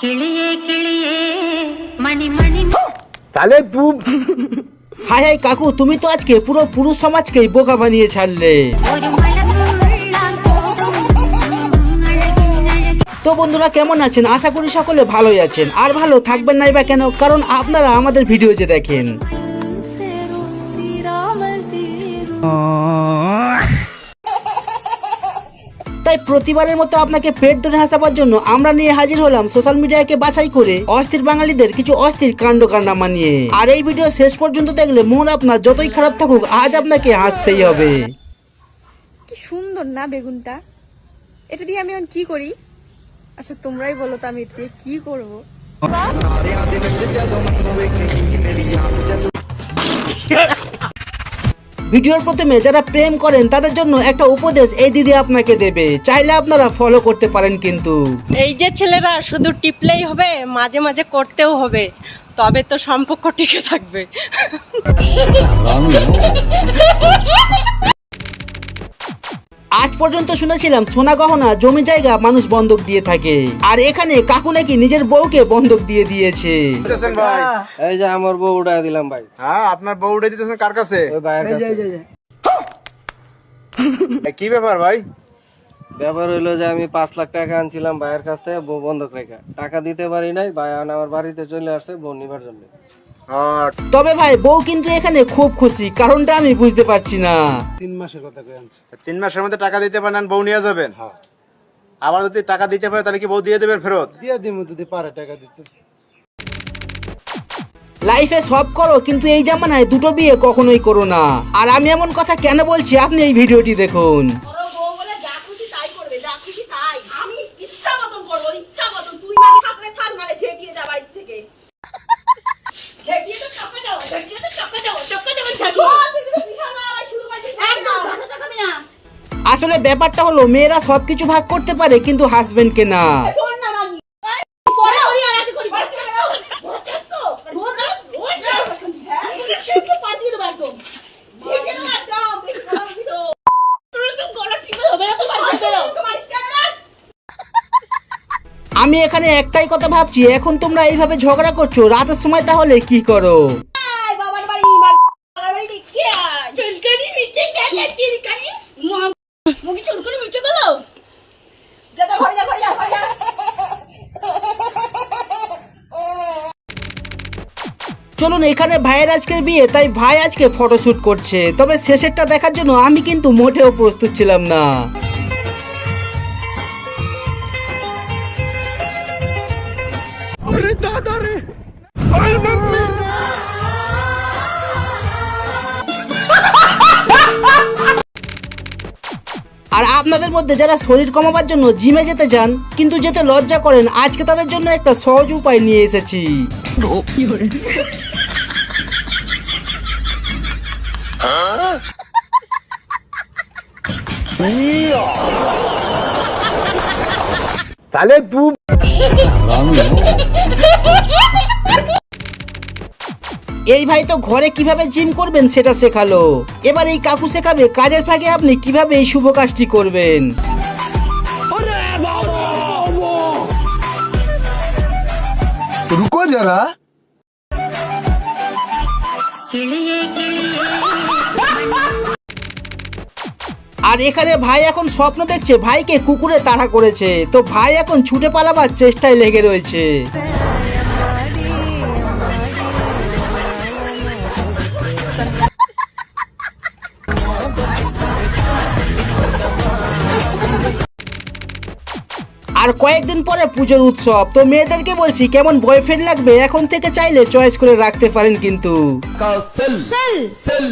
കിളിയേ കിളിയേ മണി മണി তাহলে তু হাই হাই কাকু তুমি তো আজকে পুরো পুরুষ সমাজকেই বোকা বানিয়ে ছাড়লে ഒരു മലമുള്ളാൽ പോകും അഴകിനഴകി তো বন্ধুরা কেমন আছেন আশা করি সকলে ভালোই আছেন আর ভালো থাকবেন নাই বা কেন কারণ আপনারা আমাদের ভিডিও যে দেখেন তাই প্রতিবারের মতো আপনাকে পেট ধরে হাসাবার জন্য আমরা নিয়ে হাজির হলাম সোশ্যাল মিডিয়াকে বাছাই করে অস্থির বাঙালিদের কিছু অস্থির কাণ্ড কান্ডামা নিয়ে। আর এই ভিডিও শেষ পর্যন্ত দেখলে মন আপনার যতই খারাপ থাকুক আজ আপনাকে হাসতেই হবে। কি সুন্দর না বেগুনটা? এটা দিয়ে আমি এখন কি করি? আচ্ছা তোমরাই বলো তো আমি এটা দিয়ে কি করব? ভিডিওর প্রথমে যারা প্রেম করেন তাদের জন্য একটা উপদেশ এই দিদি আপনাকে দেবে। চাইলে আপনারা ফলো করতে পারেন কিন্তু। এই যে ছেলেরা শুধু টিপলেই হবে মাঝে মাঝে করতেও হবে। তবে তো সম্পর্ক টিকে থাকবে। আজ পর্যন্ত শুনেছিলাম সোনা গহনা জমি জায়গা মানুষ বন্ধক দিয়ে থাকে। আর এখানে কাকু নাকি নিজের বউকে বন্ধক দিয়ে দিয়েছে। ভাই? এই যে আমার বউ উঠাই দিলাম ভাই। হ্যাঁ আপনার বউ উঠে দিতেছেন কার কাছে? ওই ভাইয়ের কাছে। কি ব্যাপার ভাই? ব্যাপার হইল যে আমি পাঁচ লাখ টাকা আনছিলাম ভাইয়ের কাছ থেকে বউ বন্ধক রেখা। টাকা দিতে পারি নাই ভাই আমার বাড়িতে চলে আসছে বউ নিবার জন্য। তবে ভাই বউ কিন্তু এখানে খুব খুশি কারণটা আমি বুঝতে পারছি না। তিন মাসের কথা তিন মাসের মধ্যে টাকা দিতে পারেন বউ নিয়ে যাবেন? আবার যদি টাকা দিতে পারে তাহলে কি বউ দিয়ে দেবেন ফেরত? দিয়ে দিমু যদি পারে টাকা দিতে। লাইফে সব করো কিন্তু এই জামানায় দুটো বিয়ে কখনোই করো না। আর আমি এমন কথা কেন বলছি আপনি এই ভিডিওটি দেখুন। একদম ঝাঁটা দেখাবি না। আসলে ব্যাপারটা হলো মেয়েরা সবকিছু ভাগ করতে পারে কিন্তু হাজবেন্ডকে না। হ্যাঁ? না আমি এখানে একটাই কথা ভাবছি এখন তোমরা এইভাবে ঝগড়া করছ রাতের সময় তাহলে কি করো আয় বাবার বাড়ি বাবার বাড়ি দেখে আয় চুলকানি মিটে গেলে চুলকানি মুখে চুলকানি মিটে গেল যা যা ঘরে যা ঘরে যা ঘরে যা চলুন এখানে ভাইয়ের আজকের বিয়ে তাই ভাই আজকে ফটোশুট করছে। তবে শেষেরটা দেখার জন্য আমি কিন্তু মোটেও প্রস্তুত ছিলাম না। আর আপনাদের মধ্যে যারা শরীর কমাবার জন্য জিমে যেতে যান কিন্তু যেতে লজ্জা করেন আজকে তাদের জন্য একটা সহজ উপায় নিয়ে এসেছি। তাহলে এই ভাই তো ঘরে কীভাবে জিম করবেন সেটা শেখালো। এবার এই কাকু শেখাবে কাজের ফাঁকে আপনি কীভাবে এই শুভ কাজটি করবেন। রুকো যারা। আর এখানে ভাই এখন স্বপ্ন দেখছে, ভাইকে কুকুরে তাড়া করেছে। তো ভাই এখন ছুটে পালাবার চেষ্টায় লেগে রয়েছে। আর কয়েকদিন পরে পুজোর উৎসব। তো মেয়েদেরকে বলছি কেমন বয়ফ্রেন্ড লাগবে? এখন থেকে চাইলে চয়েস করে রাখতে পারেন কিন্তু। সেল সেল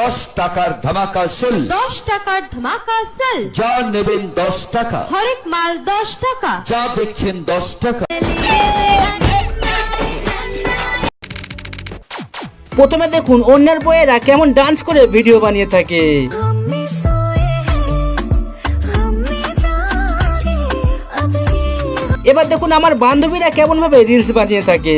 দশ টাকার ধামাকা সেল। দশ টাকার ধামাকা সেল। যা নেবেন দশ টাকা। হরেক মাল দশ টাকা। যা দেখছেন দশ টাকা। প্রথমে দেখুন অন্যের বইয়েরা কেমন ডান্স করে ভিডিও বানিয়ে থাকে। এবার দেখুন আমার বান্ধবীরা কেমন ভাবে রিলস বানিয়ে থাকে।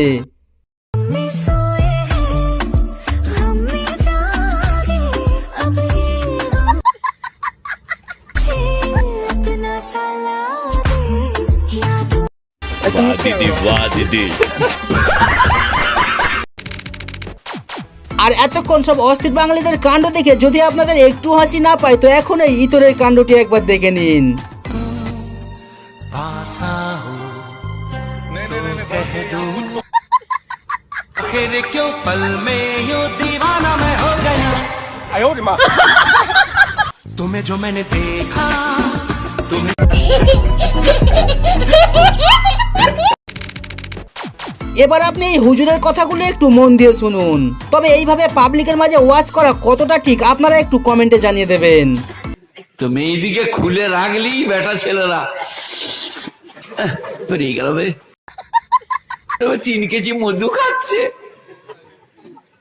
আর এতক্ষণ সব অস্থির বাঙালিদের কাণ্ড দেখে যদি আপনাদের একটু হাসি না পায়, তো এখন এই ইতরের কাণ্ডটি একবার দেখে নিন। এবার আপনি এই হুজুরের কথাগুলো একটু মন দিয়ে শুনুন। তবে এইভাবে পাবলিকের মাঝে ওয়াচ করা কতটা ঠিক আপনারা একটু কমেন্টে জানিয়ে দেবেন। তো মেয়েদিকে খুলে রাখলি বেটা ছেলেরা। পেরিয়ে গেল তিন কেজি মধু খাচ্ছে।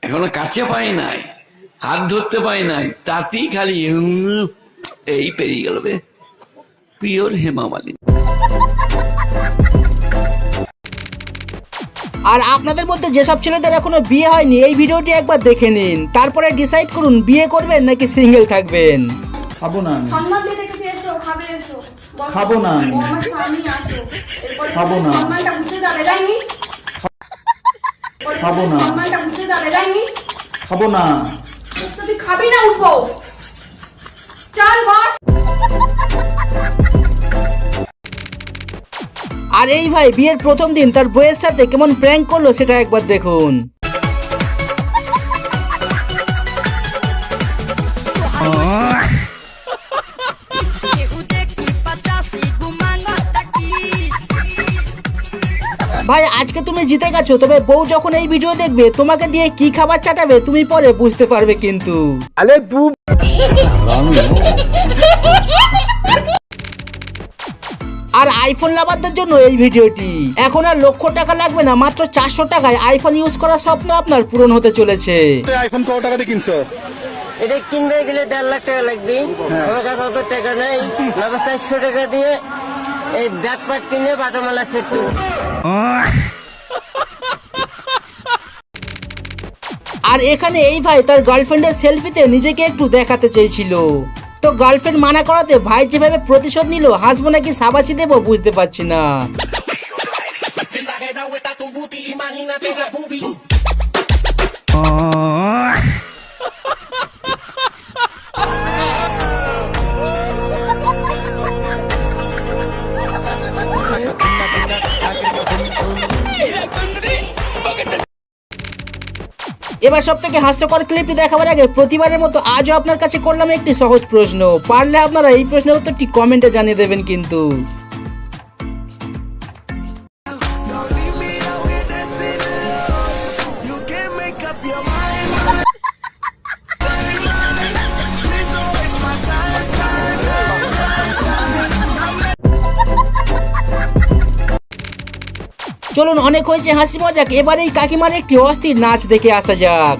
এখনও কাছে পাই নাই হাত ধরতে পাই নাই তাতেই খালি এই পেরিয়ে গেল বে পিওর হেমা মালিনী। আর আপনাদের মধ্যে যেসব ছেলেদের এখনও বিয়ে হয়নি এই ভিডিওটি একবার দেখে নিন। তারপরে ডিসাইড করুন বিয়ে করবেন নাকি সিঙ্গেল থাকবেন। খাব না সম্মান দিয়ে খাবে এসো। খাব না আমি। খাব না। খাব না। খাব না। খাবি না উঠবো। চল বস। আর এই ভাই বিয়ের প্রথম দিন তার বইয়ের সাথে কেমন প্র্যাঙ্ক করল সেটা একবার দেখুন। ভাই আজকে তুমি জিতে গেছো তবে বউ যখন এই ভিডিও দেখবে তোমাকে দিয়ে কি খাবার চাটাবে তুমি পরে বুঝতে পারবে কিন্তু। আরে তু আর আইফোন লাভারদের জন্য এই ভিডিওটি এখন আর লক্ষ টাকা লাগবে না মাত্র চারশো টাকায় আইফোন ইউজ করার স্বপ্ন আপনার পূরণ হতে চলেছে। আইফোন কত টাকা দিয়ে কিনছো? এটা কিনতে গেলে দেড় লাখ টাকা লাগবে। আমার কাছে অত টাকা নেই। চারশো টাকা দিয়ে এই ব্যাগ পাট কিনে বাটামালা সেট আর এখানে এই ভাই তার গার্লফ্রেন্ডের সেলফিতে নিজেকে একটু দেখাতে চেয়েছিল। তো গার্লফ্রেন্ড মানা করাতে ভাই যেভাবে প্রতিশোধ নিল হাসবো নাকি সাবাসি দেবো বুঝতে পারছি না। এবার সব থেকে হাস্যকর ক্লিপটি দেখাবার আগে প্রতিবারের মতো আজও আপনার কাছে করলাম একটি সহজ প্রশ্ন। পারলে আপনারা এই প্রশ্নের উত্তরটি কমেন্টে জানিয়ে দেবেন কিন্তু। চলুন অনেক হয়েছে হাসি মজাক। এবার এই কাকিমার একটি অস্থির নাচ দেখে আসা যাক।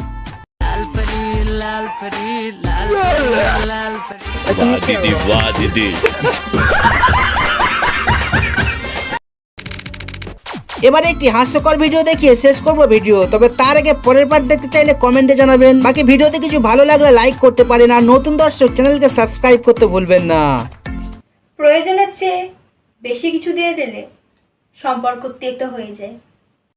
এবারে একটি হাস্যকর ভিডিও দেখিয়ে শেষ করব ভিডিও। তবে তার আগে পরের পার্ট দেখতে চাইলে কমেন্টে জানাবেন। বাকি ভিডিওতে কিছু ভালো লাগলে লাইক করতে পারেন আর নতুন দর্শক চ্যানেলকে সাবস্ক্রাইব করতে ভুলবেন না। প্রয়োজনের চেয়ে বেশি কিছু দিয়ে দিলে সম্পর্ক তেতো হয়ে যায়।